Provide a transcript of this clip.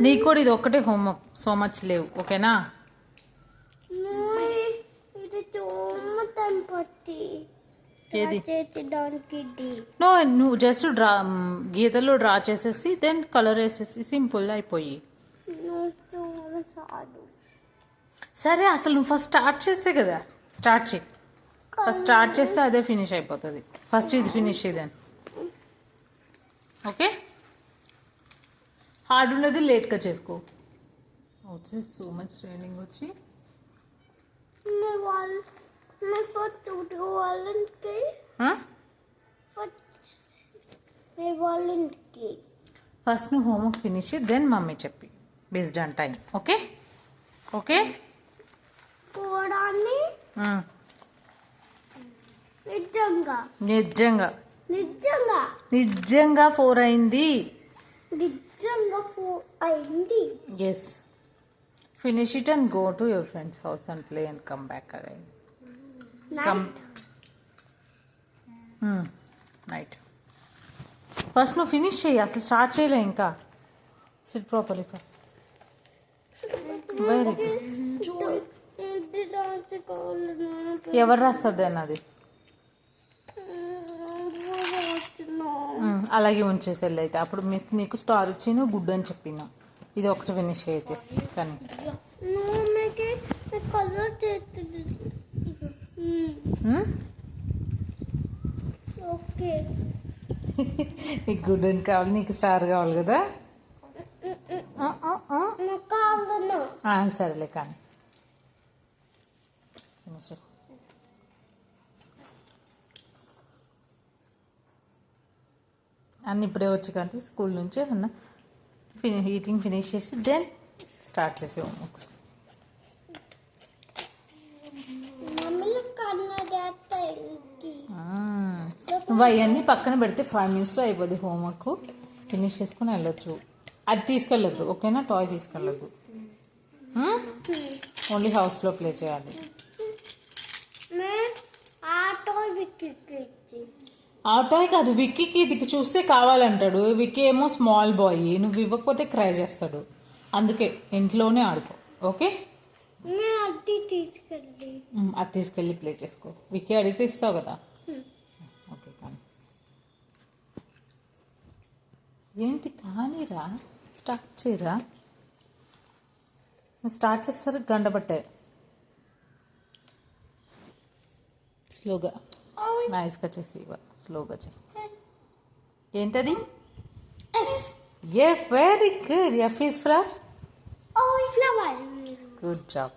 నీకు కూడా ఇది ఒక్కటే హోంవర్క్. సో మచ్ లేవు. ఓకేనా? ఏది? నో నువ్వు జస్ట్ డ్రా గీతలు డ్రా చేసేసి దెన్ కలర్ వేసేసి సింపుల్ అయిపోయి. నువ్వు చాలు సరే అసలు నువ్వు ఫస్ట్ స్టార్ట్ చేస్తే కదా స్టార్ట్ చేయి. ఫస్ట్ స్టార్ట్ చేస్తే అదే ఫినిష్ అయిపోతుంది. ఫస్ట్ ఇది ఫినిష్ ఇదని ఓకే హార్డ్ ఉన్నది లేట్గా చేసుకో. వచ్చి సో మచ్ ట్రైనింగ్ వచ్చి. మీ వాళ్ళు మీ ఫస్ట్ వాళ్ళకి. మీ వాళ్ళకి. ఫస్ట్ నువ్వు హోంవర్క్ ఫినిష్ దెన్ మమ్మీ చెప్పి based on time okay okay? పోవడాన్ని నిజంగా. నిజంగా. నిజంగా. నిజంగా ఫోర్ అయింది. నిజంగా ఫో అయింది. Yes finish it and go to your friends house and play and come back again Come. Night night first నువ్వు ఫినిష్ చేయి. అసలు స్టార్ట్ చేయలే ఇంకా. Sit properly first very good ఎవరు రాస్తారు దాన్ని అది అలాగే ఉంచేసి అయితే. అప్పుడు మిస్ నీకు స్టార్ ఇచ్చి నువ్వు గుడ్ అని చెప్పిన. ఇది ఒకటి ఫినిష్ అయితే. కానీ. నీకు గుడ్ అని కావాలి నీకు స్టార్ కావాలి కదా? సరేలే కానీ. అన్ని ఇప్పుడే వచ్చి కంటే స్కూల్ నుంచి అన్న ఫిని హీటింగ్ ఫినిష్ చేసి దెన్ స్టార్ట్ చేసే హోంవర్క్స్. నువ్వు అవన్నీ పక్కన పెడితే ఫైవ్ మినిట్స్లో అయిపోద్ది హోంవర్క్. ఫినిష్ చేసుకుని వెళ్ళొచ్చు. అది తీసుకెళ్ళొద్దు ఓకేనా? టాయ్ తీసుకెళ్ళొద్దు. ఓన్లీ హౌస్లో ప్లే చేయాలి. ఆటో విక్కిచ్చి ఆ టాయ్ కాదు విక్కీకి ఇది చూస్తే కావాలంటాడు. విక్కీ ఏమో స్మాల్ బాయ్ నువ్వు ఇవ్వకపోతే క్రై చేస్తాడు. అందుకే ఇంట్లోనే ఆడుకో ఓకే? అది తీసుకెళ్ళి. ఉమ్, అది తీసుకెళ్ళి ప్లే చేసుకో. విక్కీ అడిగితే ఇస్తావు కదా? ఓకే కానీ ఏంటి కానీరా? స్టార్ట్ చేయరా? స్టార్ట్ చేస్తారు గంట పట్టే. స్లోగా. నైస్గా చేసి స్లోగా చేయి. ఏంటది? A very good F is flower good job